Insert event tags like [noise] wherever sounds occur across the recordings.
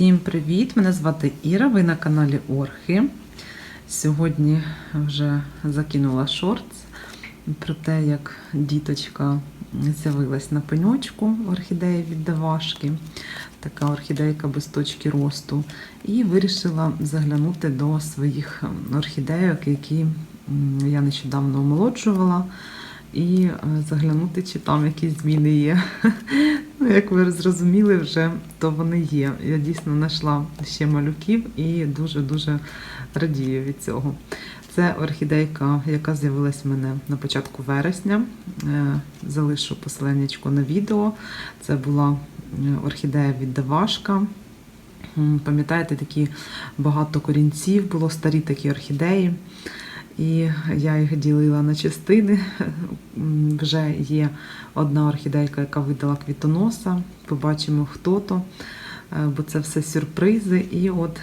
Всім привіт! Мене звати Іра, ви на каналі Орхи. Сьогодні вже закинула шортс про те, як діточка з'явилась на пеньочку орхідеї від Давашки, така орхідейка без точки росту. І вирішила заглянути до своїх орхідейок, які я нещодавно омолоджувала. І е, заглянути, чи там якісь зміни є. [laughs] Ну, як ви зрозуміли, вже то вони є. Я дійсно знайшла ще малюків і дуже-дуже радію від цього. Це орхідейка, яка з'явилась в мене на початку вересня. Е, Залишу посиланнячко на відео. Це була е, орхідея від Давашка. Пам'ятаєте, такі багато корінців, було старі такі орхідеї. І я їх ділила на частини. Вже є одна орхідейка, яка видала квітоноса. Побачимо, хто то, бо це все сюрпризи. І от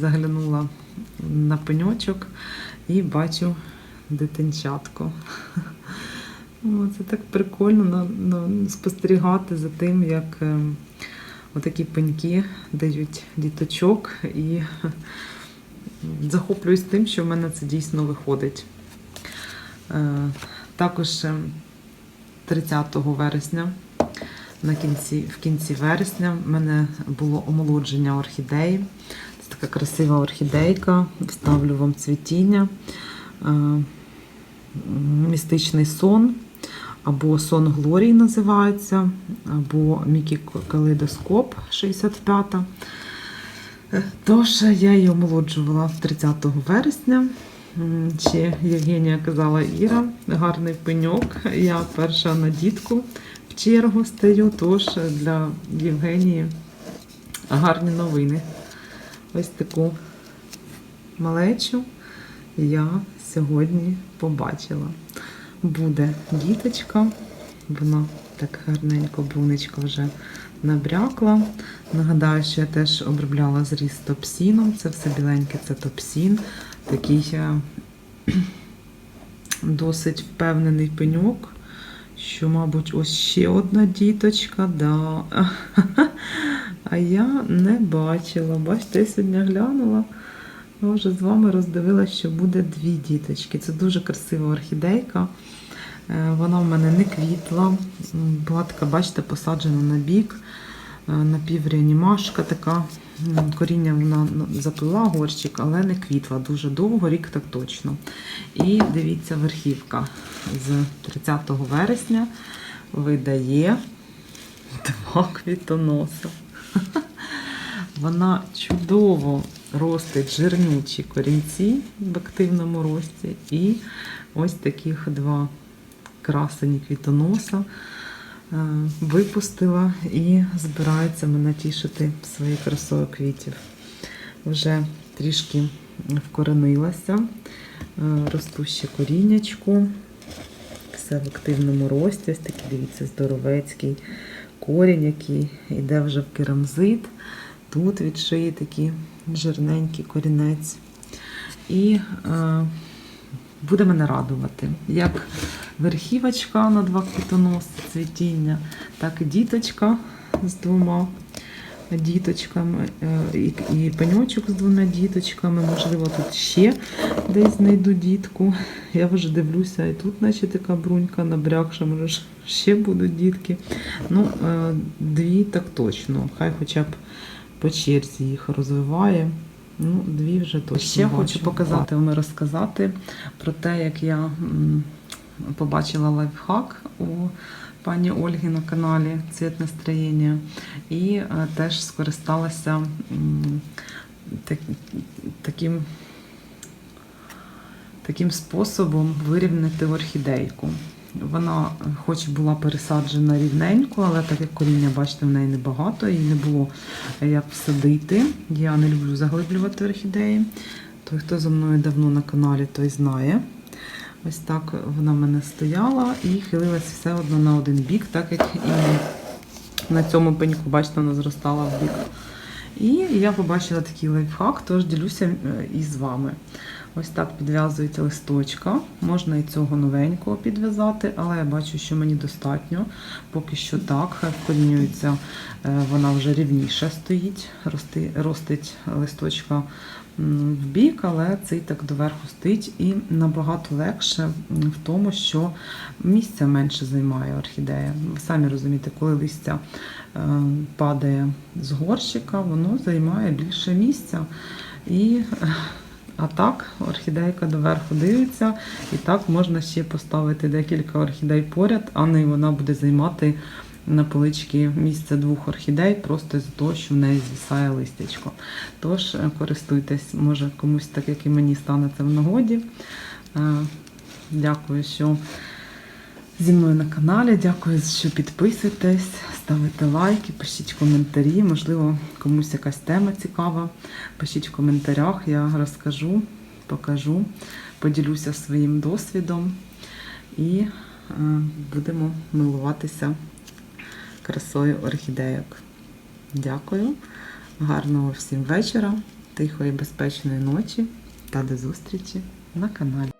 заглянула на пеньочок і бачу дитинчатко. О, Це так прикольно спостерігати за тим, як е, отакі пеньки дають діточок. І захоплююсь тим, що в мене це дійсно виходить. Е, Також е, 30 вересня, на кінці, в кінці вересня, в мене було омолодження орхідеї. Це така красива орхідейка. Вставлю вам цвітіння. Е, Містичний сон. Або сон Глорії називається, або Мікі Калейдоскоп 65. Тож я її омолоджувала 30 вересня. Ще Євгенія казала Іра, гарний пеньок. Я перша на дітку в чергу стою, тож для Євгенії гарні новини. Ось таку малечу я сьогодні побачила. Буде діточка, вона так гарненько, брунечка вже набрякла. Нагадаю, що я теж обробляла зріз топсіном. Це все біленьке, це топсін. Такий е, [clears throat] досить впевнений пеньок, що, мабуть, ось ще одна діточка. Да. [laughs] А я не бачила. Бачите, я сьогодні глянула. Я вже з вами роздивилася, що буде дві діточки. Це дуже красива орхідейка. Е, Вона в мене не квітла. Була така, бачите, посаджена на бік, е, напівреанімашка така. Коріння вона заплила горщик, але не квітла дуже довго, рік так точно. І дивіться, верхівка з 30 вересня видає два квітоноса. [laughs] Вона чудово ростить жирнючі корінці в активному рості. І ось таких два красені квітоноса е, випустила і збирається мене тішити своєю красою квітів. Вже трішки вкоренилася, е, росту ще коріннячку. Все в активному рості. Ось такий, дивіться, здоровецький корінь, який йде вже в керамзит. Тут від шиї такий жирненький корінець. І е, буде мене радувати. Як верхівочка на два квітоноси цвітіння, так і діточка з двома діточками, е, і, пеньочок з двома діточками. Можливо, тут ще десь знайду дітку. Я вже дивлюся, і тут, наче така брунька набрякша, може ще будуть дітки. Ну, е, дві так точно. Хай хоча б по черзі їх розвиває. Ну, дві вже точно. Ще бачу. хочу показати вам і розказати про те, як я побачила лайфхак у пані Ольги на каналі Цвіт настроєння і е, теж скористалася так, таким, таким способом вирівняти орхідейку. Вона, е, хоч була пересаджена рівненько, але так як коріння, бачите, в неї небагато, і не було як всадити. Я не люблю заглиблювати орхідеї. Той, хто за мною давно на каналі, той знає. Ось так вона в мене стояла і хилилась все одно на один бік, так як і на цьому пеньку, бачите, вона зростала в бік. І я побачила такий лайфхак, тож ділюся е, із вами. Ось так підв'язують листочка. Можна і цього новенького підв'язати, але я бачу, що мені достатньо. Поки що так. Хай вкорінюється, е, вона вже рівніше стоїть, рости, ростить листочка в бік, але цей так доверху стоїть і набагато легше в тому, що місця менше займає орхідея. Ви самі розумієте, коли листя е, падає з горщика, воно займає більше місця. І е, а так, орхідейка доверху дивиться, і так можна ще поставити декілька орхідей поряд, а не вона буде займати на поличці місце двох орхідей, просто з того, що в неї звісає листячко. Тож е, користуйтесь, може комусь так, як і мені стане це в нагоді. Е, Дякую, що зі мною на каналі. Дякую, що підписуєтесь, ставите лайки, пишіть коментарі. Можливо, комусь якась тема цікава. Пишіть в коментарях, я розкажу, покажу, поділюся своїм досвідом і е, будемо милуватися красою орхідейок. Дякую, гарного всім вечора, тихої, безпечної ночі та до зустрічі на каналі.